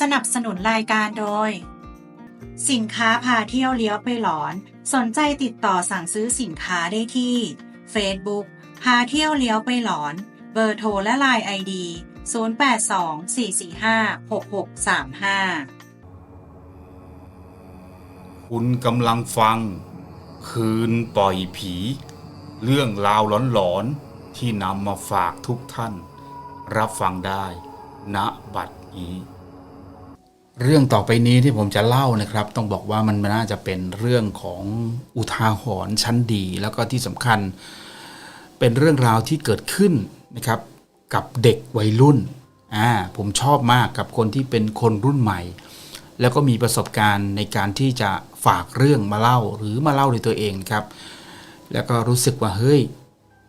สนับสนุนรายการโดย สินค้าพาเที่ยวเลี้ยวไปหลอน สนใจติดต่อสั่งซื้อสินค้าได้ที่ Facebook พาเที่ยวเลี้ยวไปหลอน เบอร์โทรและไลน์ไอดี0824456635 คุณกำลังฟัง คืนปล่อยผี เรื่องราวหลอนๆ ที่นำมาฝากทุกท่าน รับฟังได้ณบัดนี้ เรื่องต่อไปนี้ที่ผมจะเล่านะครับ ต้องบอกว่ามันน่าจะเป็นเรื่องของอุทาหรณ์ชั้นดี แล้วก็ที่สำคัญ เป็นเรื่องราวที่เกิดขึ้นนะครับ กับเด็กวัยรุ่นอ่าผมชอบมากกับคนที่เป็นคนรุ่นใหม่ แล้วก็มีประสบการณ์ในการที่จะฝากเรื่องมาเล่าหรือมาเล่าในตัวเองครับ แล้วก็รู้สึกว่าเฮ้ย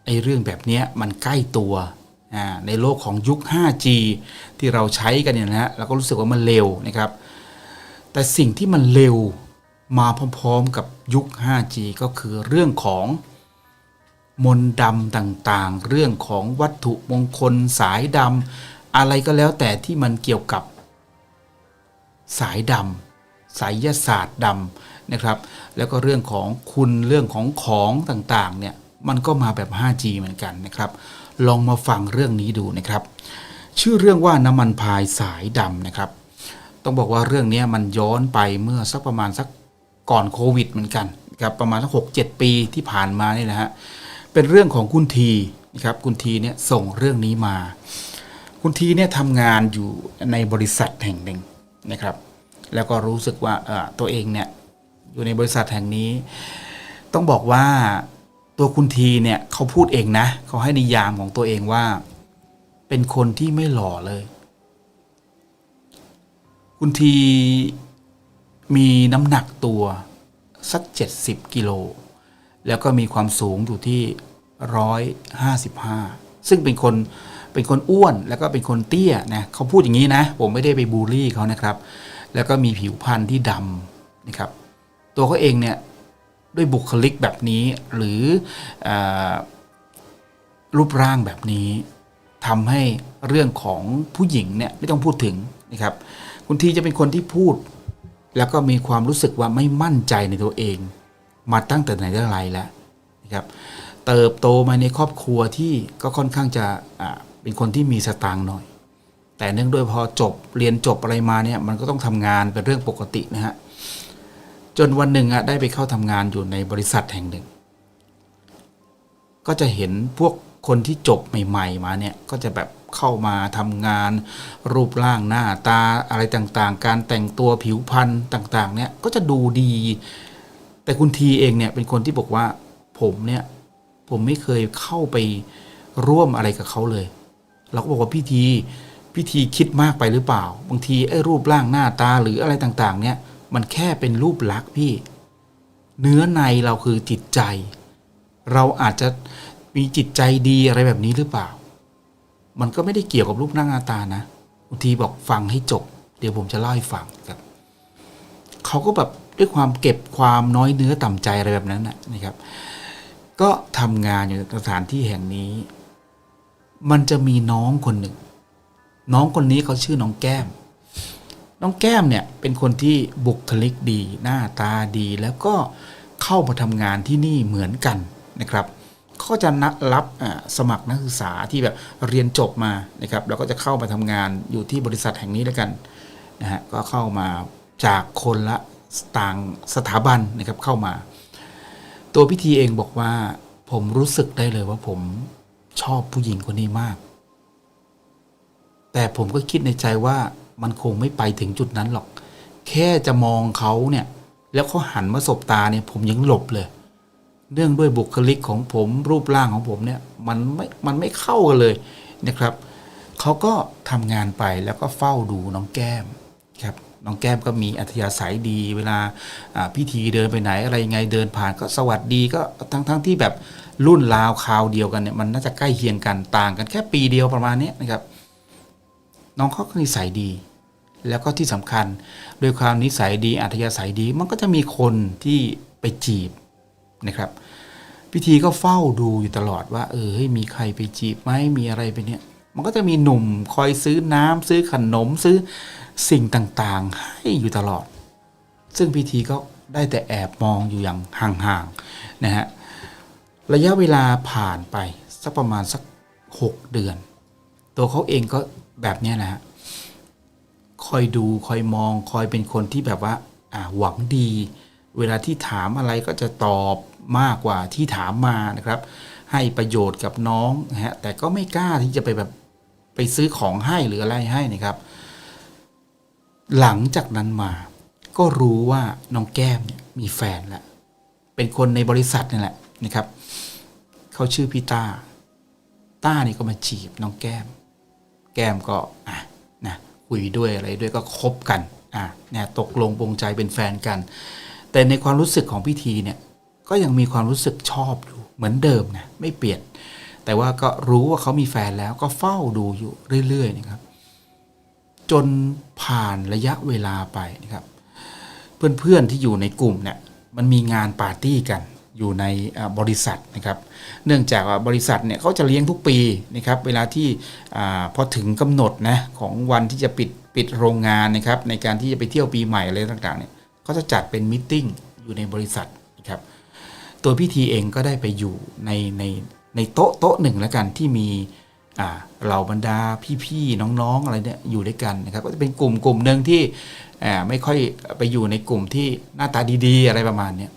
ไอเรื่องแบบนี้มันใกล้ตัว ในโลกของยุค 5G ที่เราใช้กันเนี่ยนะฮะเราก็รู้สึกว่ามันเร็วนะครับ แต่สิ่งที่มันเร็วมาพร้อมๆกับยุค 5G ก็คือเรื่องของมนต์ดำต่างๆ เรื่องของวัตถุมงคลสายดำอะไรก็แล้วแต่ที่มันเกี่ยวกับสายดำสายศาสตร์ดำนะครับ แล้วก็เรื่องของคุณเรื่องของของต่างๆเนี่ยมันก็มาแบบ 5G เหมือนกันนะครับ ลองมาฟังเรื่องนี้ดูนะครับ ชื่อเรื่องว่าน้ำมันพายสายดำนะครับ ต้องบอกว่าเรื่องนี้มันย้อนไปเมื่อสักประมาณสักก่อนโควิดเหมือนกันครับประมาณสักหกเจ็ดปีที่ผ่านมานี่นะฮะเป็นเรื่องของคุณทีนะครับคุณทีเนี่ยส่งเรื่องนี้มา คุณทีเนี่ยทำงานอยู่ในบริษัทแห่งหนึ่งนะครับ แล้วก็รู้สึกว่าเออตัวเองเนี่ยอยู่ในบริษัทแห่งนี้ ต้องบอกว่า ตัวคุณทีเนี่ยเขาพูดเองนะเขาให้นิยามของตัวเองว่า เป็นคนที่ไม่หล่อเลย คุณทีมีน้ำหนักตัวสัก 70 กิโล แล้วก็มีความสูงอยู่ที่ 155 ซึ่งเป็นคนเป็นคนอ้วนแล้วก็เป็นคนเตี้ยนะเขาพูดอย่างนี้นะ ผมไม่ได้ไปบูลลี่เขานะครับ แล้วก็มีผิวพรรณที่ดำนะครับ ตัวเขาเองเนี่ย ด้วยบุคลิกแบบนี้ หรืออรูปร่างแบบนี้ทำให้เรื่องของผู้หญิงเนี่ยไม่ต้องพูดถึงนะครับ คุณทีจะเป็นคนที่พูด แล้วก็มีความรู้สึกว่าไม่มั่นใจในตัวเอง มาตั้งแต่ไหนแต่ไรแล้วนะครับ เติบโตมาในครอบครัวที่ก็ค่อนข้างจะอ่าเป็นคนที่มีสตางค์หน่อย แต่เนื่องด้วยพอจบเรียนจบอะไรมาเนี่ยมันก็ต้องทำงานเป็นเรื่องปกตินะฮะ จนวันหนึ่งอะได้ไปเข้าทำงานอยู่ในบริษัทแห่งหนึ่ง ก็จะเห็นพวกคนที่จบใหม่ ๆ มาเนี่ยก็จะแบบเข้ามาทำงาน รูปร่างหน้าตาอะไรต่างๆ การแต่งตัวผิวพรรณต่างๆ เนี่ยก็จะดูดี แต่คุณทีเองเนี่ยเป็นคนที่บอกว่าผมเนี่ยผมไม่เคยเข้าไปร่วมอะไรกับเขาเลย เราก็บอกว่าพี่ทีพี่ทีคิดมากไปหรือเปล่า บางทีไอ้รูปร่างหน้าตาหรืออะไรต่างๆ เนี่ย มันแค่เป็นรูปลักษณ์พี่ เนื้อในเราคือจิตใจ เราอาจจะมีจิตใจดีอะไรแบบนี้หรือเปล่า มันก็ไม่ได้เกี่ยวกับรูปร่าหน้าตานะบางทีบอกฟังให้จบ เดี๋ยวผมจะเล่าให้ฟังครับเขาก็แบบด้วยความเก็บความน้อยเนื้อต่ำใจอะไรแบบนั้นนะนะครับ ก็ทำงานอยู่ในสถานที่แห่งนี้ มันจะมีน้องคนหนึ่ง น้องคนนี้เขาชื่อน้องแก้ม น้องแก้มเนี่ยเป็นคนที่บุคลิกดี หน้าตาดี แล้วก็เข้ามาทำงานที่นี่เหมือนกันนะครับเขาจะนัดรับสมัครนักศึกษาที่แบบเรียนจบมานะครับแล้วก็จะเข้ามาทำงานอยู่ที่บริษัทแห่งนี้แล้วกันนะฮะก็เข้ามาจากคนละต่างสถาบันนะครับเข้ามา ตัวพิธีเองบอกว่า ผมรู้สึกได้เลยว่าผมชอบผู้หญิงคนนี้มาก แต่ผมก็คิดในใจว่า มันคงไม่ไปถึงจุดนั้นหรอก แค่จะมองเขาเนี่ย แล้วเขาหันมาสบตาเนี่ย ผมยังหลบเลย เนื่องด้วยบุคลิกของผมรูปร่างของผมเนี่ย มันไม่มันไม่เข้ากันเลยนะครับเขาก็ทำงานไปแล้วก็เฝ้าดูน้องแก้มครับน้องแก้มก็มีอัธยาศัยดี เวลาพิธีเดินไปไหนอะไรยังไงเดินผ่านก็สวัสดีก็ทั้งทั้งที่แบบรุ่นราวคราวเดียวกันเนี่ยมันน่าจะใกล้เคียงกันต่างกันแค่ปีเดียวประมาณนี้นะครับ น้องเขาก็นิสัยดี แล้วก็ที่สำคัญด้วยความนิสัยดีอัธยาศัยดี มันก็จะมีคนที่ไปจีบนะครับ พิธีก็เฝ้าดูอยู่ตลอดว่า เออมีใครไปจีบไหมมีอะไรไปเนี่ย มันก็จะมีหนุ่มคอยซื้อน้ำซื้อขนมซื้อสิ่งต่างๆ ให้อยู่ตลอด ซึ่งพิธีก็ได้แต่แอบมองอยู่อย่างห่างๆนะฮะระยะเวลาผ่านไปสักประมาณสักหกเดือน ตัวเขาเองก็ แบบนี้นะฮะคอยดูคอยมองคอยเป็นคนที่แบบว่า อ่าหวังดี เวลาที่ถามอะไรก็จะตอบมากกว่าที่ถามมานะครับ ให้ประโยชน์กับน้องนะฮะแต่ก็ไม่กล้าที่จะไปแบบไปซื้อของให้หรืออะไรให้นะครับ หลังจากนั้นมา ก็รู้ว่าน้องแก้มเนี่ยมีแฟนแล้วเป็นคนในบริษัทนี่แหละนะครับเขาชื่อพี่ต้าต้านี่ก็มาจีบน้องแก้ม แก้มก็อะนะคุยด้วยอะไรด้วยก็คบกันอะเนี่ยตกลงปรงใจเป็นแฟนกัน แต่ในความรู้สึกของพิธีเนี่ยก็ยังมีความรู้สึกชอบอยู่เหมือนเดิมนะไม่เปลี่ยน แต่ว่าก็รู้ว่าเขามีแฟนแล้วก็เฝ้าดูอยู่เรื่อยๆนะครับ จนผ่านระยะเวลาไปนะครับ เพื่อนๆที่อยู่ในกลุ่มเนี่ยมันมีงานปาร์ตี้กัน อยู่ในบริษัทนะครับ เนื่องจากบริษัทเนี่ยเขาจะเลี้ยงทุกปีนะครับ เวลาที่พอถึงกำหนดนะของวันที่จะปิดปิดโรงงานนะครับ ในการที่จะไปเที่ยวปีใหม่อะไรต่างๆเนี่ยเขาจะจัดเป็นมิทติ้งอยู่ในบริษัทนะครับ ตัวพี่ทีเองก็ได้ไปอยู่ในในในโต๊ะโต๊ะหนึ่งแล้วกันที่มีเหล่าบรรดาพี่ๆน้องๆอะไรเนี่ยอยู่ด้วยกันนะครับ ก็จะเป็นกลุ่มกลุ่มหนึ่งที่ไม่ค่อยไปอยู่ในกลุ่มที่หน้าตาดีๆ อะไรประมาณเนี้ย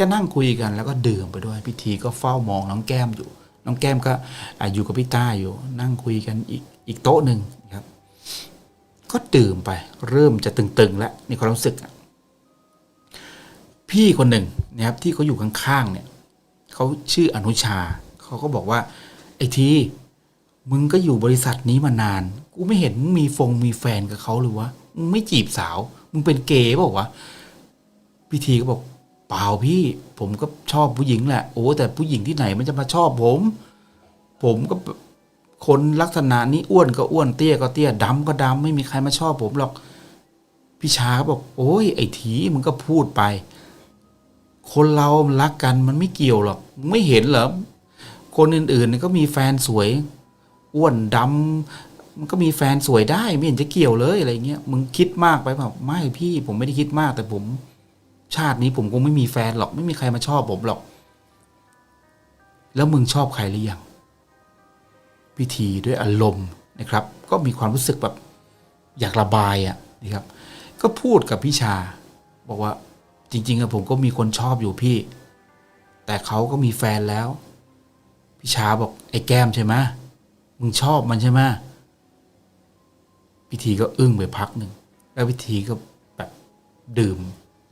จะนั่งคุยกันแล้วก็ดื่มไปด้วยพี่ทีก็เฝ้ามองน้องแก้มอยู่ น้องแก้มก็อยู่กับพี่ต้าอยู่ นั่งคุยกันอีกอีกโต๊ะหนึ่งครับ ก็ดื่มไป เริ่มจะตึงๆ แล้วในความรู้สึก พี่คนหนึ่งนะครับที่เขาอยู่ข้างๆเนี่ยเขาชื่ออนุชาเขาก็บอกว่า ไอ้ทีมึงก็อยู่บริษัทนี้มานาน กูไม่เห็นมึงมีฟงมีแฟนกับเขาเลยวะ มึงไม่จีบสาว มึงเป็นเกย์เปล่าวะพี่ทีก็บอก เปล่าพี่ ผมก็ชอบผู้หญิงแหละ โอ้แต่ผู้หญิงที่ไหนมันจะมาชอบผม ผมก็คนลักษณะนี้อ้วนก็อ้วนเตี้ยก็เตี้ยดำก็ดำไม่มีใครมาชอบผมหรอกพี่ชาก็บอก โอ้ยไอ้ทีมึงก็พูดไป คนเรารักกันมันไม่เกี่ยวหรอกไม่เห็นเหรอคนอื่นๆก็มีแฟนสวย อ้วนดำมันก็มีแฟนสวยได้ ไม่เห็นจะเกี่ยวเลยอะไรเงี้ยมึงคิดมากไปเปล่าไม่พี่ ผมไม่ได้คิดมากแต่ผม ชาตินี้ผมคงไม่มีแฟนหรอก ไม่มีใครมาชอบผมหรอก แล้วมึงชอบใครหรือยังพิธีด้วยอารมณ์นะครับ ก็มีความรู้สึกแบบอยากระบายอะนะครับ ก็พูดกับพี่ชา บอกว่าจริงๆอะผมก็มีคนชอบอยู่พี่ แต่เขาก็มีแฟนแล้วพี่ชาบอกไอ้แก้มใช่ไหมมึงชอบมันใช่ไหมพิธีก็อึ้งไปพักหนึ่งแล้วพิธีก็แบบดื่ม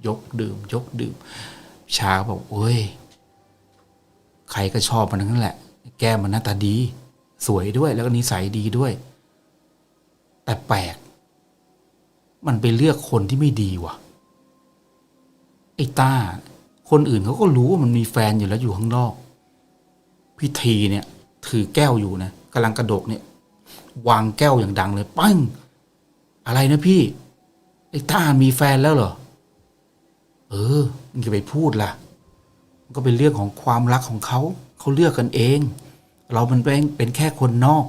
ยกดื่ม ยกดื่ม ชาบอกโอ้ย ใครก็ชอบมันทั้งนั้นแหละ แก้มมันหน้าตาดี สวยด้วย แล้วก็นิสัยดีด้วย แต่แปลก มันไปเลือกคนที่ไม่ดีว่ะ ไอ้ต้า คนอื่นเขาก็รู้ว่ามันมีแฟนอยู่แล้วอยู่ข้างนอก พิธีเนี่ย ถือแก้วอยู่นะกำลังกระดกเนี่ย วางแก้วอย่างดังเลย ปังอะไรนะพี่ไอ้ต้ามีแฟนแล้วเหรอ เออมึงจะไปพูดล่ะมันก็เป็นเรื่องของความรักของเขา เขาเลือกกันเอง เรามันเป็นเป็นแค่คนนอก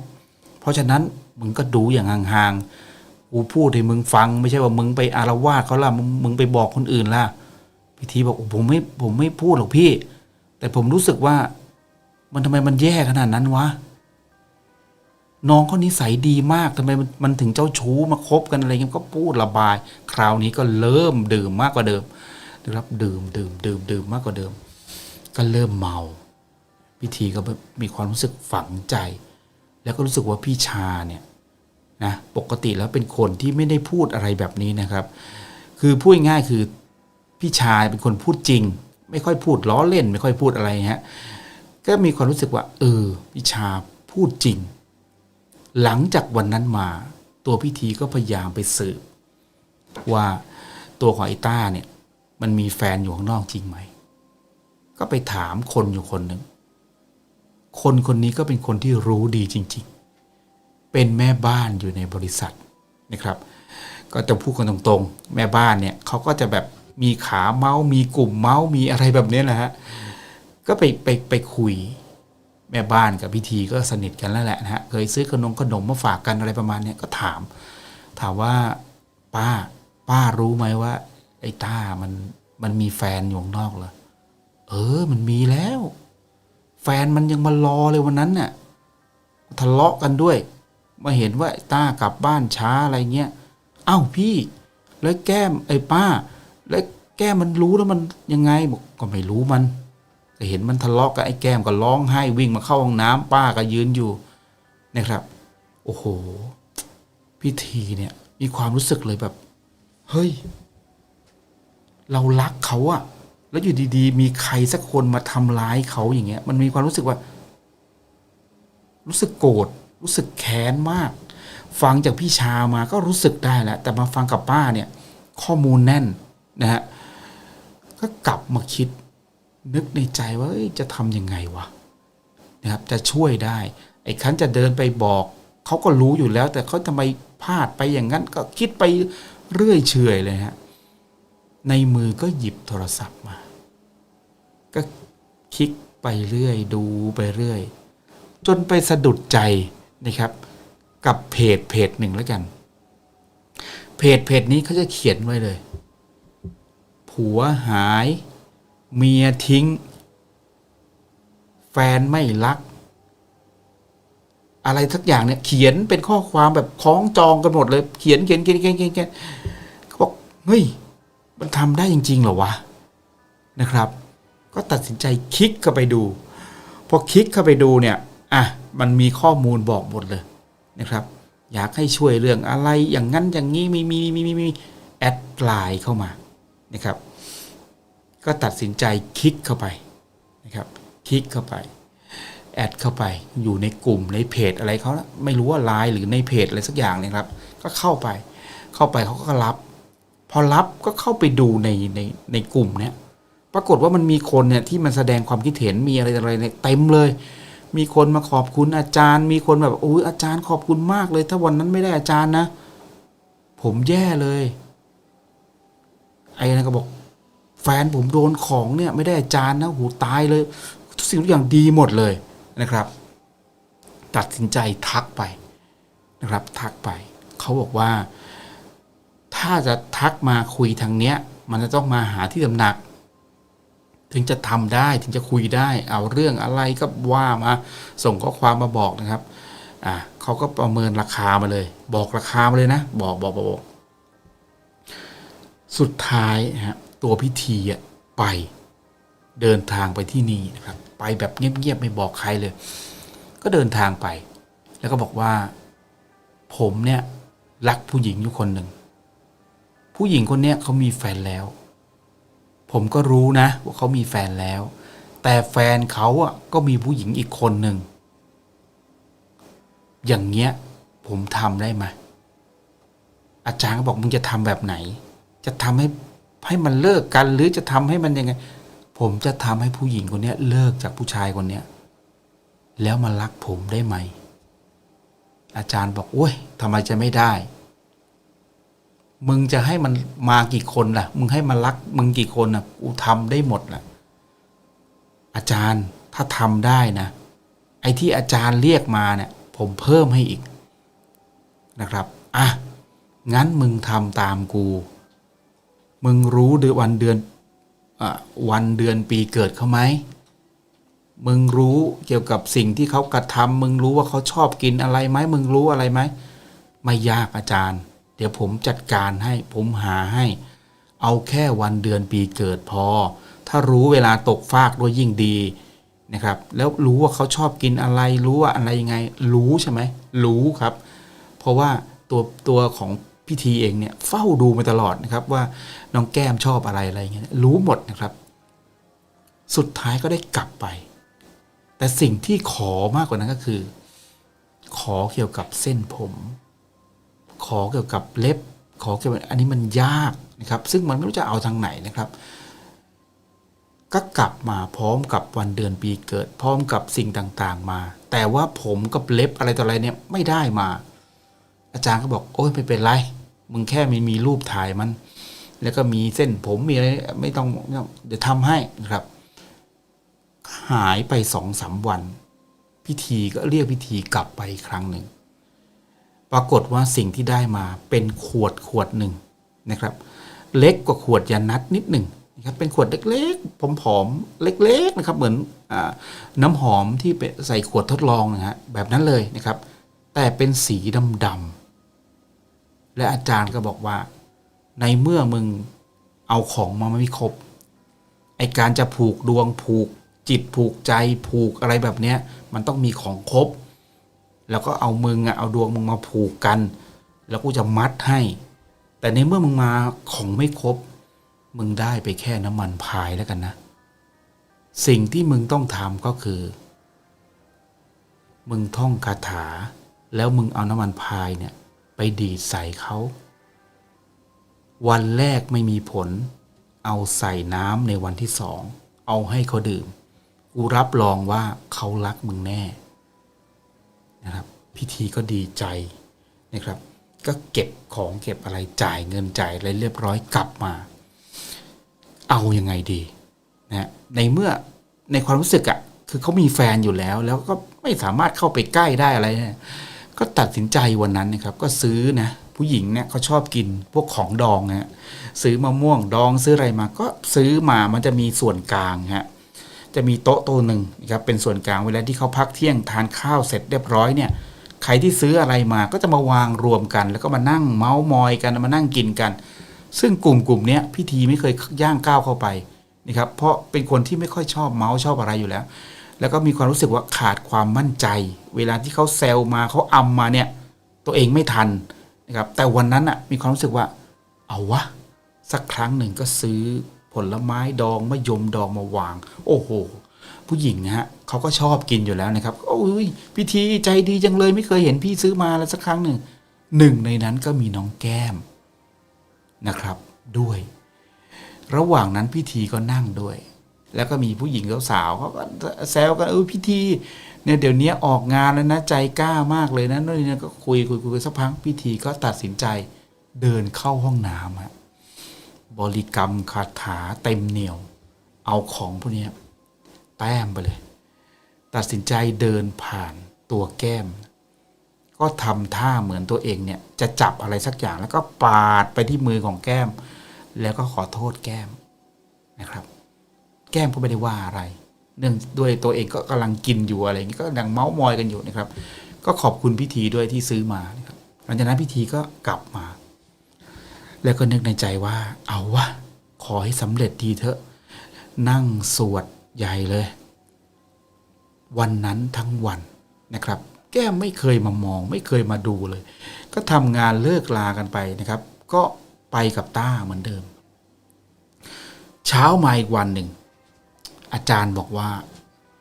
เพราะฉะนั้นมึงก็ดูอย่างห่างๆ กูพูดให้มึงฟัง ไม่ใช่ว่ามึงไปอารวาสเขาล่ะมึงมึงไปบอกคนอื่นล่ะ พิธีบอกโอ้ผมไม่ผมไม่พูดหรอกพี่ แต่ผมรู้สึกว่า มันทำไมมันแย่ขนาดนั้นวะ น้องเขานิสัยดีมากทำไมมันมันถึงเจ้าชู้มาคบกันอะไรเงี้ยก็พูดระบาย คราวนี้ก็เริ่มดื่มมากกว่าเดิม รับดื่มดื่มดื่มดื่มมากกว่าเดิม ก็เริ่มเมา พิธีก็มีความรู้สึกฝังใจ แล้วก็รู้สึกว่าพี่ชาเนี่ยนะปกติแล้วเป็นคนที่ไม่ได้พูดอะไรแบบนี้นะครับ คือพูดง่ายคือพี่ชายเป็นคนพูดจริง ไม่ค่อยพูดล้อเล่น ไม่ค่อยพูดอะไรฮะก็มีความรู้สึกว่า เออพี่ชาพูดจริง หลังจากวันนั้นมา ตัวพิธีก็พยายามไปสืบว่าตัวของไอ้ต้าเนี่ย มันมีแฟนอยู่ข้างนอกจริงไหม ก็ไปถามคนอยู่คนหนึ่ง คนคนนี้ก็เป็นคนที่รู้ดีจริง ๆ เป็นแม่บ้านอยู่ในบริษัทนะครับ ก็จะพูดกันตรงๆ แม่บ้านเนี่ยเขาก็จะแบบมีขาเมาส์มีกลุ่มเมาส์มีอะไรแบบนี้แหละฮะ ก็ไปไปไปคุยแม่บ้านกับพิธีก็สนิทกันแล้วแหละนะฮะ เคยซื้อขนมขนมมาฝากกันอะไรประมาณเนี้ยก็ถาม ถามว่าป้า ป้ารู้ไหมว่า ไอ้ต้ามันมันมีแฟนอยู่ข้างนอกเหรอเออ มันมีแล้ว แฟนมันยังมารอเลยวันนั้นน่ะทะเลาะกันด้วย มาเห็นว่าไอ้ต้ากลับบ้านช้าอะไรเงี้ยเอ้าพี่ แล้วแก้มไอ้ป้า แล้วแก้มมันรู้แล้วมันยังไงบอกก็ไม่รู้มันแต่เห็นมันทะเลาะกับไอ้แก้มก็ร้องไห้วิ่งมาเข้าห้องน้ำป้าก็ยืนอยู่นะครับ โอ้โห พิธีเนี่ย มีความรู้สึกเลยแบบ เฮ้ย เรารักเขาอะแล้วอยู่ดี ๆ มีใครสักคนมาทำร้ายเขาอย่างเงี้ย มันมีความรู้สึกว่า รู้สึกโกรธรู้สึกแค้นมาก ฟังจากพี่ชามาก็รู้สึกได้แหละแต่มาฟังกับป้าเนี่ย ข้อมูลแน่นนะฮะก็กลับมาคิด นึกในใจว่าจะทำยังไงวะนะครับ จะช่วยได้ ไอ้คันจะเดินไปบอกเขาก็รู้อยู่แล้ว แต่เขาทำไมพลาดไปอย่างนั้น ก็คิดไปเรื่อยเฉยเลยฮะ ในมือก็หยิบโทรศัพท์มา ก็คลิกไปเรื่อยดูไปเรื่อย จนไปสะดุดใจนะครับ กับเพจเพจหนึ่งแล้วกัน เพจเพจนี้เขาจะเขียนไว้เลย ผัวหาย เมียทิ้ง แฟนไม่รัก อะไรสักอย่างเนี่ยเขียนเป็นข้อความแบบคล้องจองกันหมดเลย เขียนเขียนเขียนเขียนเขียนเขียนเขาบอกเฮ้ย มันทำได้จริงๆเหรอวะนะครับ ก็ตัดสินใจคลิกเข้าไปดู พอคลิกเข้าไปดูเนี่ยอะมันมีข้อมูลบอกหมดเลยนะครับ อยากให้ช่วยเรื่องอะไรอย่างนั้นอย่างนี้มีมีมีมีมีแอดไลน์เข้ามานะครับ ก็ตัดสินใจคลิกเข้าไปนะครับคลิกเข้าไปแอดเข้าไปอยู่ในกลุ่มในเพจอะไรเขาไม่รู้ว่าไลน์หรือในเพจอะไรสักอย่างเนี่ยครับ ก็เข้าไป เข้าไปเขาก็รับ อรับก็เข้าไปดูในในในกลุ่มเนี้ยปรากฏว่ามันมีคนเนี่ยที่มันแสดงความคิดเห็นมีอะไรอะไรเนี่ยเต็มเลย มีคนมาขอบคุณอาจารย์ มีคนแบบโอ้ยอาจารย์ขอบคุณมากเลย ถ้าวันนั้นไม่ได้อาจารย์นะ ผมแย่เลย ไอ้นั่นก็บอก แฟนผมโดนของเนี่ย ไม่ได้อาจารย์นะหูตายเลยทุกสิ่งทุกอย่างดีหมดเลยนะครับ ตัดสินใจทักไปนะครับ ทักไป เขาบอกว่า ถ้าจะทักมาคุยทางเนี้ย มันจะต้องมาหาที่ตำหนัก ถึงจะทำได้ถึงจะคุยได้ เอาเรื่องอะไรก็ว่ามาส่งข้อความมาบอกนะครับ อ่าเขาก็ประเมินราคามาเลย บอกราคามาเลยนะ บอกบอกบอกบอกสุดท้ายฮะตัวพิธีอะไปเดินทางไปที่นี่นะครับ ไปแบบเงียบๆไม่บอกใครเลย ก็เดินทางไป แล้วก็บอกว่า ผมเนี่ยรักผู้หญิงอยู่คนหนึ่ง ผู้หญิงคนเนี้ยเขามีแฟนแล้ว ผมก็รู้นะว่าเขามีแฟนแล้ว แต่แฟนเขาอะก็มีผู้หญิงอีกคนหนึ่งอย่างเงี้ยผมทำได้ไหมอาจารย์ก็บอกมึงจะทำแบบไหน จะทำให้ให้มันเลิกกันหรือจะทำให้มันยังไง ผมจะทำให้ผู้หญิงคนนี้เลิกจากผู้ชายคนนี้แล้วมารักผมได้ไหม อาจารย์บอกโอ้ยทำไมจะไม่ได้ มึงจะให้มันมากี่คนล่ะ มึงให้มันรัก มึงกี่คนน่ะกูทำได้หมดล่ะ อาจารย์ถ้าทำได้นะ ไอ้ที่อาจารย์เรียกมาเนี่ย ผมเพิ่มให้อีกนะครับอะงั้นมึงทำตามกู มึงรู้เดือนวันเดือนอะวันเดือนปีเกิดเขาไหม มึงรู้เกี่ยวกับสิ่งที่เขากระทำมึงรู้ว่าเขาชอบกินอะไรไหมมึงรู้อะไรไหมไม่ยากอาจารย์ เดี๋ยวผมจัดการให้ผมหาให้ เอาแค่วันเดือนปีเกิดพอ ถ้ารู้เวลาตกฟากด้วยยิ่งดีนะครับ แล้วรู้ว่าเขาชอบกินอะไร รู้ว่าอะไรยังไง รู้ใช่ไหมรู้ครับ เพราะว่าตัวตัวของพิธีเองเนี่ยเฝ้าดูมาตลอดนะครับว่าน้องแก้มชอบอะไรอะไรเงี้ยรู้หมดนะครับ สุดท้ายก็ได้กลับไป แต่สิ่งที่ขอมากกว่านั้นก็คือ ขอเกี่ยวกับเส้นผม ขอเกี่ยวกับเล็บ ขอเกี่ยวกับอันนี้มันยากนะครับ ซึ่งมันไม่รู้จะเอาทางไหนนะครับ ก็กลับมาพร้อมกับวันเดือนปีเกิด พร้อมกับสิ่งต่างๆมา แต่ว่าผมกับเล็บอะไรต่ออะไรเนี่ยไม่ได้มา อาจารย์ก็บอกโอ้ยไม่เป็นไร มึงแค่ไม่มีรูปถ่ายมัน แล้วก็มีเส้นผมมีอะไรไม่ต้องไม่ต้องเดี๋ยวทำให้นะครับ หายไปสองสามวัน พิธีก็เรียกพิธีกลับไปอีกครั้งหนึ่ง ปรากฏว่าสิ่งที่ได้มาเป็นขวดขวดหนึ่งนะครับ เล็กกว่าขวดยานัดนิดหนึ่งนะครับเป็นขวดเล็กๆผอมๆเล็กๆนะครับเหมือนอน้ำหอมที่ไปใส่ขวดทดลองนะฮะแบบนั้นเลยนะครับ แต่เป็นสีดำๆและอาจารย์ก็บอกว่า ในเมื่อมึงเอาของมาไม่ครบไอการจะผูกดวงผูกจิตผูกใจผูกอะไรแบบเนี้ยมันต้องมีของครบ แล้วก็เอามึงอะเอาดวงมึงมาผูกกัน แล้วกูจะมัดให้ แต่ในเมื่อมึงมาของไม่ครบ มึงได้ไปแค่น้ำมันพายแล้วกันนะ สิ่งที่มึงต้องทำก็คือ มึงท่องคาถา แล้วมึงเอาน้ำมันพายเนี่ย ไปดีดใส่เขาวันแรกไม่มีผล เอาใส่น้ำในวันที่สอง เอาให้เขาดื่ม กูรับรองว่าเขารักมึงแน่ นะครับพิธีก็ดีใจนะครับ ก็เก็บของเก็บอะไรจ่ายเงินจ่ายอะไรเรียบร้อยกลับมา เอายังไงดีนะในเมื่อในความรู้สึกอะ่ะคือเขามีแฟนอยู่แล้ว แล้วก็ไม่สามารถเข้าไปใกล้ได้อะไรนี่ยก็ตัดสินใจวันนั้นนะครับ ก็ซื้อนะผู้หญิงเนี่ยเขาชอบกินพวกของดองนะซื้อมะม่วงดองซื้ออะไรมา ก็ซื้อมามันจะมีส่วนกลางฮะ จะมีโต๊ะโต๊ะหนึ่งครับเป็นส่วนกลางเวลาที่เขาพักเที่ยงทานข้าวเสร็จเรียบร้อยเนี่ยใครที่ซื้ออะไรมาก็จะมาวางรวมกัน แล้วก็มานั่งเมาส์มอยกันมานั่งกินกัน ซึ่งกลุ่มกลุ่มเนี้ยพิธีไม่เคยย่างก้าวเข้าไปนะครับเพราะเป็นคนที่ไม่ค่อยชอบเมาส์ชอบอะไรอยู่แล้ว แล้วก็มีความรู้สึกว่าขาดความมั่นใจ เวลาที่เขาแซวมาเขาอำมาเนี่ยตัวเองไม่ทันนะครับแต่วันนั้นอะมีความรู้สึกว่าเอาวะสักครั้งหนึ่งก็ซื้อ ผลไม้ดองมะยมดองมาวาง โอ้โห ผู้หญิงนะฮะเขาก็ชอบกินอยู่แล้วนะครับโอ้ยพิธีใจดีจังเลยไม่เคยเห็นพี่ซื้อมาแล้วสักครั้งหนึ่งหนึ่งในนั้นก็มีน้องแก้มนะครับ ด้วย ระหว่างนั้นพิธีก็นั่งด้วย แล้วก็มีผู้หญิงสาวๆเขาก็แซวกันเออพิธีเนี่ยเดี๋ยวนี้ออกงานแล้วนะใจกล้ามากเลยนะนู่นนี่ก็คุยคุยคุยสักพักพิธีก็ตัดสินใจเดินเข้าห้องน้ำฮะ บริกรรมคาถาเต็มเหนียว เอาของพวกนี้แต้มไปเลย ตัดสินใจเดินผ่านตัวแก้ม ก็ทำท่าเหมือนตัวเองเนี่ย จะจับอะไรสักอย่างแล้วก็ปาดไปที่มือของแก้ม แล้วก็ขอโทษแก้มนะครับ แก้มก็ไม่ได้ว่าอะไร เนื่องด้วยตัวเองก็กำลังกินอยู่อะไรอย่างนี้ก็ดังเมาส์มอยกันอยู่นะครับ ก็ขอบคุณพิธีด้วยที่ซื้อมานะครับหลังจากนั้นพิธีก็กลับมา แล้วก็นึกในใจว่า เอาวะขอให้สำเร็จดีเถอะ นั่งสวดใหญ่เลย วันนั้นทั้งวันนะครับ แก้มไม่เคยมามอง ไม่เคยมาดูเลย ก็ทำงานเลิกลากันไปนะครับ ก็ไปกับต้าเหมือนเดิม เช้ามาอีกวันหนึ่ง อาจารย์บอกว่า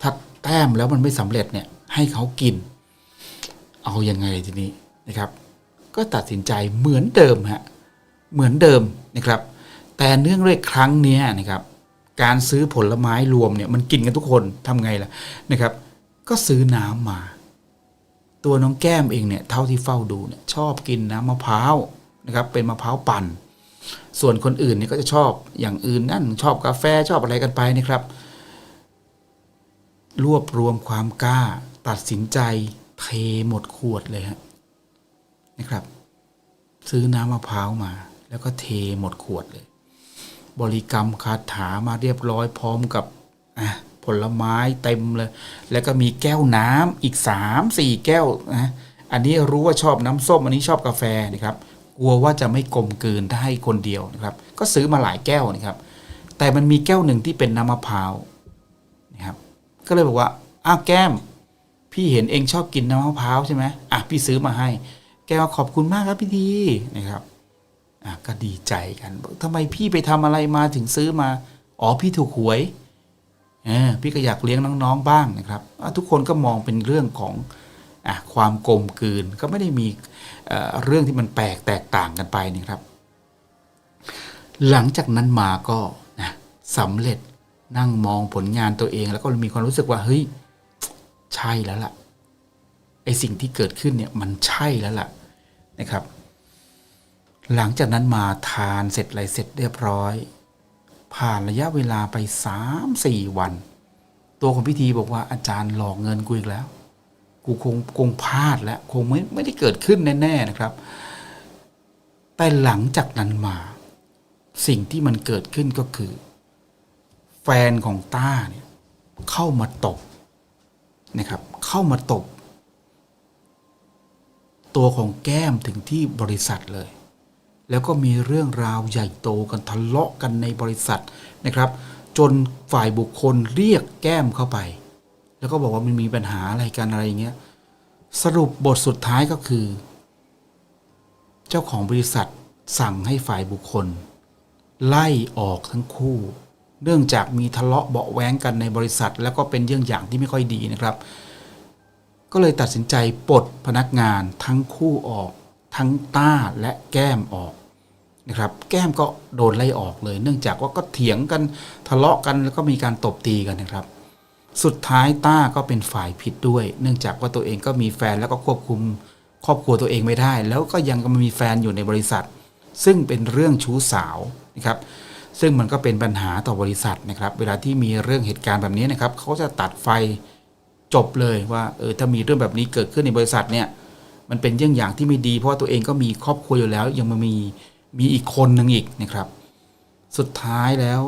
ถ้าแต้มแล้วมันไม่สำเร็จเนี่ย ให้เขากิน เอายังไงทีนี้นะครับ ก็ตัดสินใจเหมือนเดิมฮะ เหมือนเดิมนะครับ แต่เนื่องด้วยครั้งนี้นะครับ การซื้อผลไม้รวมเนี่ยมันกินกันทุกคนทำไงล่ะนะครับ ก็ซื้อน้ำมา ตัวน้องแก้มเองเนี่ยเท่าที่เฝ้าดูเนี่ยชอบกินน้ำมะพร้าวนะครับเป็นมะพร้าวปั่น ส่วนคนอื่นเนี่ยก็จะชอบอย่างอื่นนั่นชอบกาแฟชอบอะไรกันไปนะครับ รวบรวมความกล้าตัดสินใจเทหมดขวดเลยฮะนะครับ ซื้อน้ำมะพร้าวมา แล้วก็เทหมดขวดเลย บริกรรมคาถามาเรียบร้อยพร้อมกับผลไม้เต็มเลย แล้วก็มีแก้วน้ำอีกสามสี่แก้วนะอันนี้รู้ว่าชอบน้ำส้ม อันนี้ชอบกาแฟนะครับกลัวว่าจะไม่กลมกลืนถ้าให้คนเดียวนะครับ ก็ซื้อมาหลายแก้วนะครับ แต่มันมีแก้วหนึ่งที่เป็นน้ำมะพร้าวนะครับ ก็เลยบอกว่าอ้าวแก้ม พี่เห็นเองชอบกินน้ำมะพร้าวใช่ไหมอะพี่ซื้อมาให้ แก้วขอบคุณมากครับพี่ดีนะครับ ก็ดีใจกันทำไมพี่ไปทำอะไรมาถึงซื้อมา อ๋อพี่ถูกหวยอพี่ก็อยากเลี้ยงน้องๆบ้างนะครับ ทุกคนก็มองเป็นเรื่องของอความกลมกลืนก็ไม่ได้มีเอ่อเรื่องที่มันแปลกแตกต่างกันไปนะครับ หลังจากนั้นมาก็นะสำเร็จนั่งมองผลงานตัวเอง แล้วก็มีความรู้สึกว่าเฮ้ยใช่แล้วล่ะไอสิ่งที่เกิดขึ้นเนี่ยมันใช่แล้วล่ะนะครับ หลังจากนั้นมาทานเสร็จอะไรเสร็จเรียบร้อย ผ่านระยะเวลาไปสามสี่วัน ตัวของพิธีบอกว่าอาจารย์หลอกเงินกูอีกแล้ว กูคงคงพลาดแล้ว คงไม่ไม่ได้เกิดขึ้นแน่ๆนะครับ แต่หลังจากนั้นมา สิ่งที่มันเกิดขึ้นก็คือ แฟนของต้าเนี่ยเข้ามาตบนะครับ เข้ามาตบตัวของแก้มถึงที่บริษัทเลย แล้วก็มีเรื่องราวใหญ่โตกันทะเลาะกันในบริษัทนะครับ จนฝ่ายบุคคลเรียกแก้มเข้าไป แล้วก็บอกว่ามันมีปัญหาอะไรกันอะไรอย่างเงี้ยสรุปบทสุดท้ายก็คือ เจ้าของบริษัทสั่งให้ฝ่ายบุคคล ไล่ออกทั้งคู่ เนื่องจากมีทะเลาะเบาะแว้งกันในบริษัท แล้วก็เป็นเรื่องอย่างที่ไม่ค่อยดีนะครับ ก็เลยตัดสินใจปลดพนักงานทั้งคู่ออก ทั้งต้าและแก้มออกนะครับ แก้มก็โดนไล่ออกเลย เนื่องจากว่าก็เถียงกันทะเลาะกันแล้วก็มีการตบตีกันนะครับ สุดท้ายต้าก็เป็นฝ่ายผิดด้วย เนื่องจากว่าตัวเองก็มีแฟนแล้วก็ควบคุมครอบครัวตัวเองไม่ได้ แล้วก็ยังมีแฟนอยู่ในบริษัท ซึ่งเป็นเรื่องชู้สาวนะครับซึ่งมันก็เป็นปัญหาต่อบริษัทนะครับ เวลาที่มีเรื่องเหตุการณ์แบบนี้นะครับเขาจะตัดไฟจบเลยว่าเออถ้ามีเรื่องแบบนี้เกิดขึ้นในบริษัทเนี่ย มันเป็นเรื่องอย่างที่ไม่ดี เพราะว่าตัวเองก็มีครอบครัวอยู่แล้ว ยังมามีมีอีกคนหนึ่งอีกนะครับ สุดท้ายแล้ว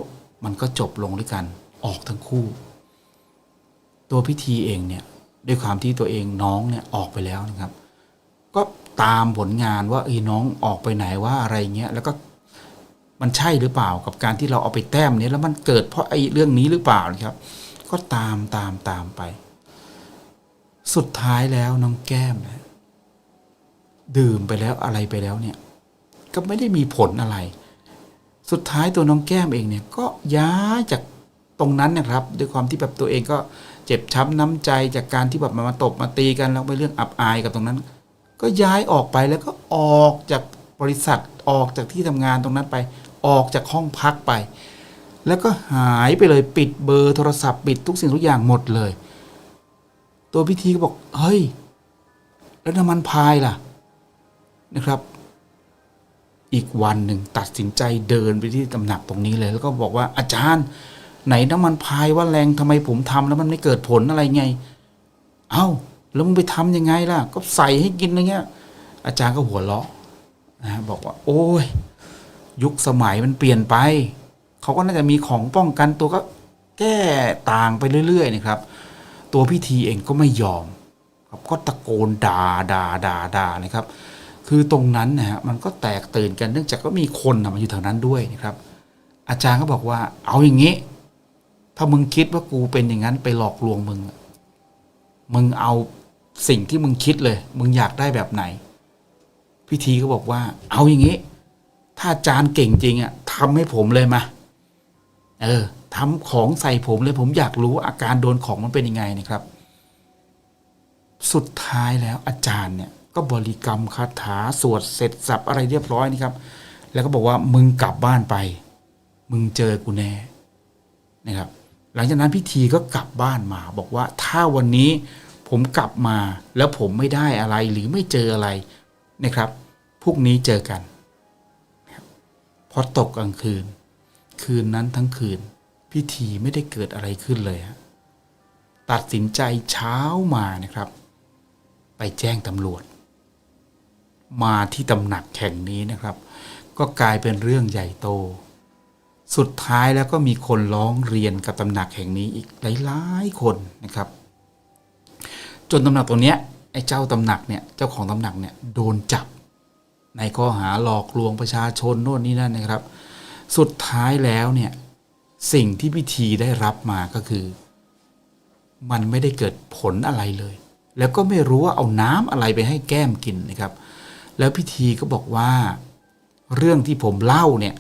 มันก็จบลงด้วยกันออกทั้งคู่ ตัวพิธีเองเนี่ยด้วยความที่ตัวเองน้องเนี่ยออกไปแล้วนะครับ ก็ตามผลงานว่าเอ้น้องออกไปไหนว่าอะไรเงี้ยแล้วก็มันใช่หรือเปล่ากับการที่เราเอาไปแต้มเนี่ยแล้วมันเกิดเพราะไอ้เรื่องนี้หรือเปล่านะครับ ก็ตามตามตามไป สุดท้ายแล้วน้องแก้มเนี่ย ดื่มไปแล้วอะไรไปแล้วเนี่ย ก็ไม่ได้มีผลอะไร สุดท้ายตัวน้องแก้มเองเนี่ย ก็ย้ายจากตรงนั้นนะครับ ด้วยความที่แบบตัวเองก็เจ็บช้ำน้ำใจจากการที่แบบมาตบมาตีกันแล้วไปเรื่องอับอายกับตรงนั้น ก็ย้ายออกไปแล้วก็ออกจากบริษัทออกจากที่ทำงานตรงนั้นไป ออกจากห้องพักไป แล้วก็หายไปเลยปิดเบอร์โทรศัพท์ปิดทุกสิ่งทุกอย่างหมดเลย ตัวพิธีก็บอก เฮ้ย แล้วน้ำมันพายล่ะ นะครับ อีกวันหนึ่งตัดสินใจเดินไปที่ตำหนักตรงนี้เลย แล้วก็บอกว่าอาจารย์ ไหนน้ำมันพายว่าแรงทำไมผมทำแล้วมันไม่เกิดผลอะไรไง เอ้า แล้วมึงไปทำยังไงล่ะ ก็ใส่ให้กินอะไรเงี้ย อาจารย์ก็หัวเราะนะฮะบอกว่า โอ้ย ยุคสมัยมันเปลี่ยนไปเขาก็น่าจะมีของป้องกันตัวก็แก้ต่างไปเรื่อย ๆ นะครับ ตัวพิธีเองก็ไม่ยอมครับก็ตะโกนด่าด่าด่าด่านะครับ คือตรงนั้นนะฮะมันก็แตกตื่นกันเนื่องจากก็มีคนนะมาอยู่แถวนั้นด้วยนะครับ อาจารย์ก็บอกว่า เอาอย่างนี้ ถ้ามึงคิดว่ากูเป็นอย่างนั้นไปหลอกลวงมึง มึงเอาสิ่งที่มึงคิดเลย มึงอยากได้แบบไหน พิธีก็บอกว่า เอาอย่างนี้ ถ้าอาจารย์เก่งจริงอะทำให้ผมเลยมาเออทำของใส่ผมเลย ผมอยากรู้อาการโดนของมันเป็นยังไงนะครับ สุดท้ายแล้วอาจารย์เนี่ย ก็บริกรรมคาถาสวดเสร็จสับอะไรเรียบร้อยนะครับ แล้วก็บอกว่ามึงกลับบ้านไป มึงเจอกูแน่นะครับ หลังจากนั้นพิธีก็กลับบ้านมา บอกว่าถ้าวันนี้ผมกลับมาแล้วผมไม่ได้อะไรหรือไม่เจออะไรนะครับพรุ่งนี้เจอกันพอตกกลางคืน คืนนั้นทั้งคืน พิธีไม่ได้เกิดอะไรขึ้นเลยฮะตัดสินใจเช้ามานะครับ ไปแจ้งตำรวจ มาที่ตำหนักแห่งนี้นะครับ ก็กลายเป็นเรื่องใหญ่โต สุดท้ายแล้วก็มีคนร้องเรียนกับตำหนักแห่งนี้อีกหลายๆคนนะครับ จนตำหนักตัวเนี้ยไอ้เจ้าตำหนักเนี่ยเจ้าของตำหนักเนี่ยโดนจับ ในข้อหาหลอกลวงประชาชนโน่นนี่นั่นนะครับ สุดท้ายแล้วเนี่ยสิ่งที่พิธีได้รับมาก็คือ มันไม่ได้เกิดผลอะไรเลย แล้วก็ไม่รู้ว่าเอาน้ำอะไรไปให้แก้มกินนะครับ แล้วพิธีก็บอกว่า เรื่องที่ผมเล่าเนี่ย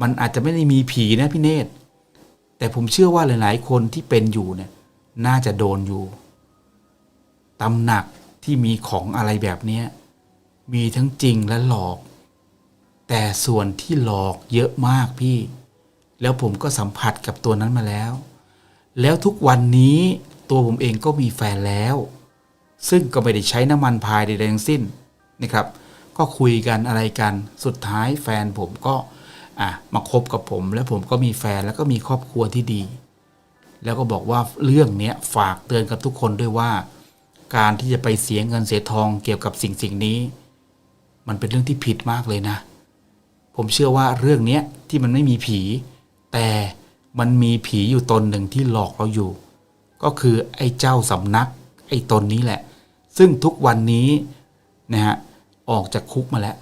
มันอาจจะไม่ได้มีผีนะพี่เนตร แต่ผมเชื่อว่าหลาย ๆ คนที่เป็นอยู่เนี่ย น่าจะโดนอยู่ตำหนักที่มีของอะไรแบบนี้มีทั้งจริงและหลอก แต่ส่วนที่หลอกเยอะมากพี่ แล้วผมก็สัมผัสกับตัวนั้นมาแล้ว แล้วทุกวันนี้ตัวผมเองก็มีแฟนแล้ว ซึ่งก็ไม่ได้ใช้น้ำมันพายใดๆทั้งสิ้น นะครับ ก็คุยกันอะไรกันสุดท้ายแฟนผมก็อะมาคบกับผม แล้วผมก็มีแฟนแล้วก็มีครอบครัวที่ดี แล้วก็บอกว่าเรื่องนี้ฝากเตือนกับทุกคนด้วยว่า การที่จะไปเสียเงินเสียทองเกี่ยวกับสิ่งสิ่งนี้ มันเป็นเรื่องที่ผิดมากเลยนะ ผมเชื่อว่าเรื่องนี้ที่มันไม่มีผี แต่มันมีผีอยู่ตนหนึ่งที่หลอกเราอยู่ ก็คือไอ้เจ้าสำนักไอ้ตนนี้แหละ ซึ่งทุกวันนี้นะฮะ ออกจากคุกมาแล้ว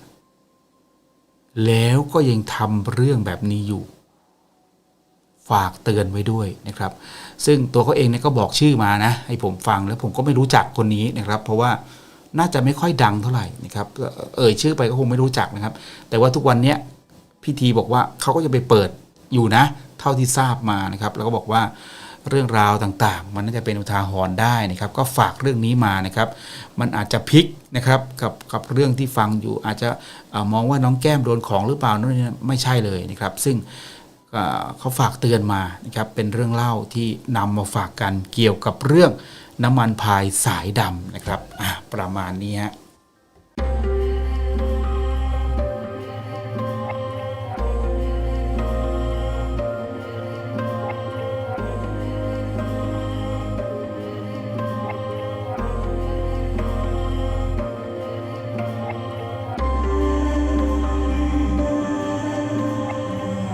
แล้วก็ยังทำเรื่องแบบนี้อยู่ ฝากเตือนไว้ด้วยนะครับ ซึ่งตัวเขาเองเนี่ยก็บอกชื่อมานะ ให้ผมฟังแล้วผมก็ไม่รู้จักคนนี้นะครับ เพราะว่าน่าจะไม่ค่อยดังเท่าไหร่นะครับเอ่ยชื่อไปก็คงไม่รู้จักนะครับ แต่ว่าทุกวันเนี้ยพิธีบอกว่าเขาก็จะไปเปิดอยู่นะ เท่าที่ทราบมานะครับ แล้วก็บอกว่า เรื่องราวต่างๆ มันน่าจะเป็นอุทาหรณ์ได้นะครับ ก็ฝากเรื่องนี้มานะครับ มันอาจจะพลิกนะครับกับกับเรื่องที่ฟังอยู่ อาจจะอ่อมองว่าน้องแก้มโดนของหรือเปล่านั่นไม่ใช่เลยนะครับ ซึ่งเขาฝากเตือนมานะครับเป็นเรื่องเล่าที่นำมาฝากกันเกี่ยวกับเรื่องน้ำมันพายสายดำนะครับประมาณนี้ฮะ